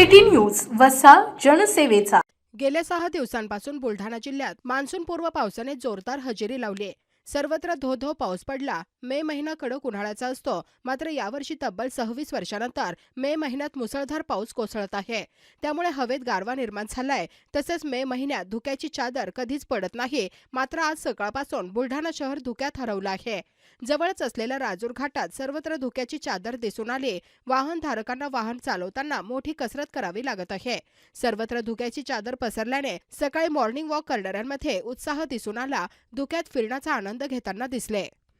City news वसा जनसेवेचा गेल्या सहा दिवसांपासून बुलढाणा जिल्ह्यात मान्सूनपूर्व पावसाने जोरदार हजेरी लावली आहे. सर्वत्र धो धो पाऊस पडला. मे महिना कडक उन्हाळ्याचा असतो. मात्र यावर्षी तब्बल सव्वीस वर्षानंतर मे महिन्यात मुसळधार पाऊस कोसळत आहे. त्यामुळे हवेत गारवा निर्माण झालाय. तसेच मे महिन्यात धुक्याची चादर कधीच पडत नाही. मात्र आज सकाळपासून बुलढाणा शहर धुक्यात हरवलं आहे. जवळच असलेल्या राजूर घाटात सर्वत्र धुक्याची चादर दिसून आली. वाहनधारकांना वाहन चालवताना मोठी कसरत करावी लागत आहे. सर्वत्र धुक्याची चादर पसरल्याने सकाळी मॉर्निंग वॉक करणाऱ्यांमध्ये उत्साह दिसून आला. धुक्यात फिरण्याचा आनंद आनंद घेताना दिसले.